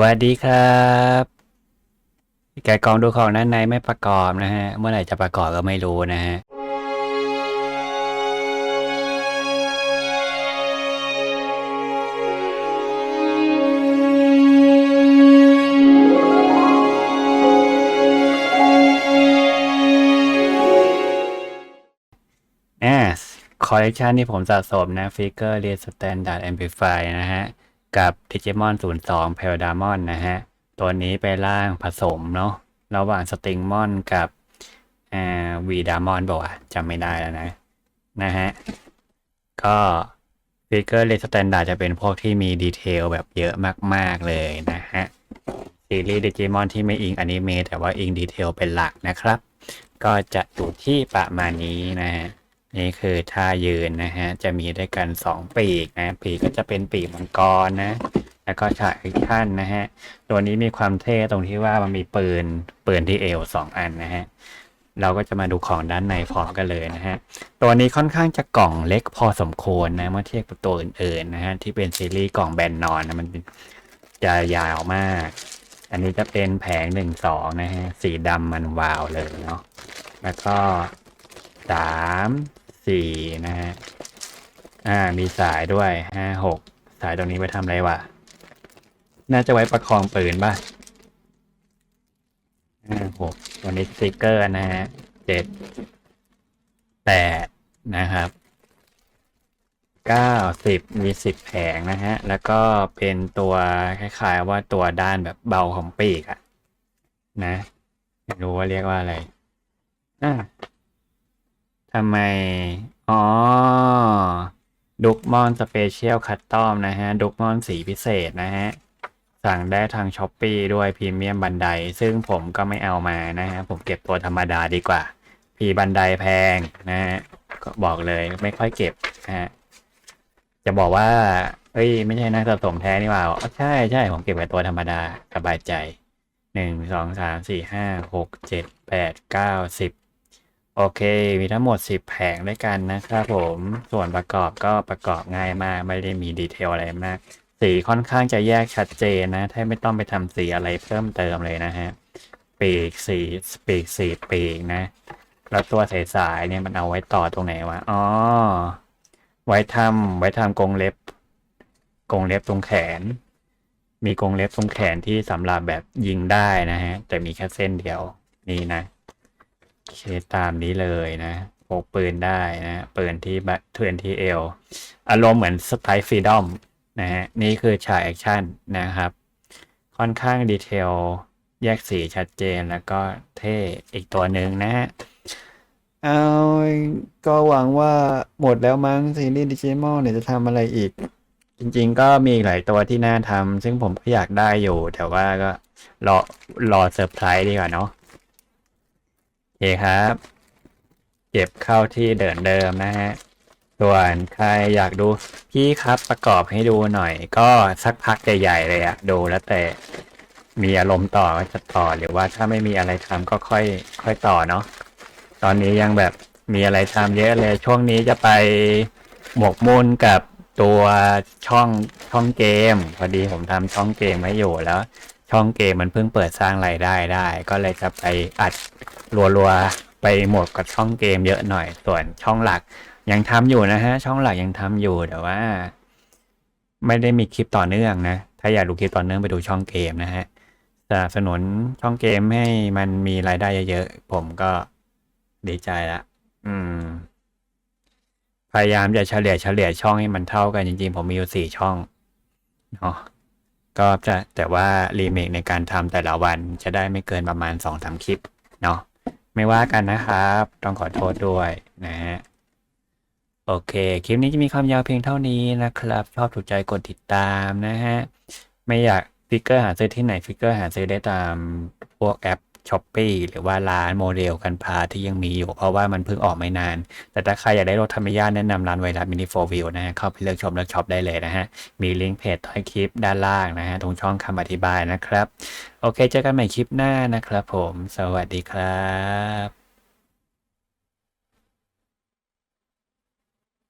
สวัสดีครับแกะกล่องดูของด้านในไม่ประกอบนะฮะ เมื่อไหร่จะประกอบก็ไม่รู้นะฮะอ่าคอลเลกชันที่ผมสะสมนะฟิกเกอร์เรียสแตนดาร์ดแอมพลิฟายนะฮะ กับ Digimon 02 p e l d a m o n นนะฮะ ตัวนี้ไปล่างผสมเนาะระหว่างสติงมอนกับอ่าวีดามอนบอกว่าจำไม่ได้แล้วนะ นะฮะ ก็ฟิกเกอร์เรียสแตนดาร์ดจะเป็นพวกที่มีดีเทลแบบเยอะมาก ๆ เลยนะฮะ ซีรีส์ดิจิมอนที่ไม่อิงอนิเมะแต่ว่าอิงดีเทลเป็นหลักนะครับ ก็จะอยู่ที่ประมาณนี้นะฮะ นี่คือท่ายืนนะฮะ จะมีด้วยกัน 2 ปีกนะ ปีกก็จะเป็นปีกมังกรนะ แล้วก็ฉากแอคชั่นนะฮะ ตัวนี้มีความเท่ตรงที่ว่ามันมีปืน ปืนที่เอว 2 อันนะฮะ เราก็จะมาดูของด้านในพร้อมกันเลยนะฮะ ตัวนี้ค่อนข้างจะกล่องเล็กพอสมควรนะเมื่อเทียบกับตัวอื่นๆนะฮะที่เป็นซีรีส์กล่องแบนนอนนะมันจะยาวมาก อันนี้จะเป็นแผงหนึ่งสองนะฮะ สีดำมันวาวเลยเนาะ แล้วก็ สามสี่นะฮะ อ่า มีสายด้วยห้าหกสายตรงนี้ไว้ทำอะไรวะ น่าจะไว้ประคองปืนป่ะห้าหกตัวนี้สติกเกอร์นะฮะเจ็ดแปดนะครับเก้าสิบมีสิบแผงนะฮะ แล้วก็เป็นตัวคล้ายๆว่าตัวด้านแบบเบาของปีกอะนะไม่รู้ว่าเรียกว่าอะไร อ่า ทำไม อ๋อดุกมอนสเปเชียลคัตตอมนะฮะดุกมอนสีพิเศษนะฮะ สั่งได้ทางช้อปปีด้วยพรีเมียมบันได ซึ่งผมก็ไม่เอามานะฮะ ผมเก็บตัวธรรมดาดีกว่า พีบันไดแพงนะฮะ ก็บอกเลยไม่ค่อยเก็บนะฮะ จะบอกว่า เอ้ย ไม่ใช่นักสะสมแท้นี่หว่าใช่ใช่ผมเก็บไว้ตัวธรรมดาสบายใจหนึ่งสองสามสี่ห้าหกเจ็ดแปดเก้าสิบ โอเค มีทั้งหมด 10 แผงด้วยกันนะครับผม ส่วนประกอบก็ประกอบง่ายมาก ไม่ได้มีดีเทลอะไรมาก สีค่อนข้างจะแยกชัดเจนนะแทบไม่ต้องไปทำสีอะไรเพิ่มเติมเลยนะฮะ ปีกสีปีกสีปีกนะ แล้วตัวสายๆเนี่ยมันเอาไว้ต่อตรงไหนวะ อ๋อ ไว้ทำไว้ทำกรงเล็บ กรงเล็บตรงแขน มีกรงเล็บตรงแขนที่สำหรับแบบยิงได้นะฮะ แต่มีแค่เส้นเดียว นี่นะ เคตามนี้เลยนะพกปืนได้นะปืนที่บเทือนที่เอวอารมณ์เหมือนสไตล์ฟรีดอมนะฮะนี่คือฉากแอคชั่นนะครับ ค่อนข้างดีเทลแยกสีชัดเจนแล้วก็เท่อีกตัวหนึ่งนะฮะเอาก็หวังว่าหมดแล้วมั้งซีรีส์ดิจิมอลเนี่ยจะทำอะไรอีก จริง ๆ ก็มีหลายตัวที่น่าทำซึ่งผมก็อยากได้อยู่ แต่ว่าก็รอรอเซอร์ไพรส์ดีกว่าเนาะ เคครับ เก็บเข้าที่เดินเดิมนะฮะ ส่วนใครอยากดูพี่ครับประกอบให้ดูหน่อย ก็สักพักใหญ่ๆเลยอะดูแล้วแต่มีอารมณ์ต่อก็จะต่อหรือว่าถ้าไม่มีอะไรทำก็ค่อย ค่อยต่อเนาะตอนนี้ยังแบบมีอะไรทำเยอะเลย ช่วงนี้จะไปหมกมุ่นกับตัวช่องช่องเกม พอดีผมทำช่องเกมไว้อยู่แล้ว ช่องเกมมันเพิ่งเปิดสร้างรายได้ได้ ก็เลยจะไปอัดรัวๆไปหมดกับช่องเกมเยอะหน่อย ส่วนช่องหลักยังทำอยู่นะฮะ ช่องหลักยังทำอยู่แต่ว่า ไม่ได้มีคลิปต่อเนื่องนะ ถ้าอยากดูคลิปต่อเนื่องไปดูช่องเกมนะฮะสนับสนุนช่องเกมให้มันมีรายได้เยอะๆผมก็ดีใจละอืม พยายามจะเฉลี่ยเฉลี่ยช่องให้มันเท่ากันจริงๆ ผมมีอยู่สี่ช่องเนาะ ก็จะแต่ว่ารีเมคในการทำแต่ละวันจะได้ไม่เกินประมาณสองสามคลิปเนาะไม่ว่ากันนะครับ ต้องขอโทษด้วยนะฮะโอเค คลิปนี้จะมีความยาวเพียงเท่านี้นะครับ ชอบถูกใจกดติดตามนะฮะ ไม่อยากฟิกเกอร์หาซื้อที่ไหนฟิกเกอร์หาซื้อได้ตามพวกแอป ช้อปปีหรือว่าร้านโมเดลกันพาที่ยังมีอยู่เพราะว่ามันเพิ่งออกไม่นาน แต่ถ้าใครอยากได้รถธรรมยาแนะนำร้านไวรัสมินิโฟวิวนะฮะเข้าไปเลือกชมเลือกช็อปได้เลยนะฮะ มีลิงก์เพจท้ายคลิปด้านล่างนะฮะ ตรงช่องคำอธิบายนะครับ โอเคเจอกันใหม่คลิปหน้านะครับผม สวัสดีครับ